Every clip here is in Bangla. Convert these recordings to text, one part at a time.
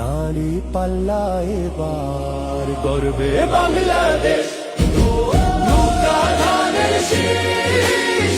দাঁড়ি পাল্লা এবার গর্বে বাংলাদেশ। নৌকা ধানের শীষ।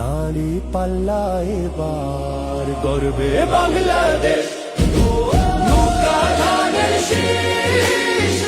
দাঁড়ি পাল্লা এবার গর্বে। বাংলাদেশ নৌকা ধানের শীষ।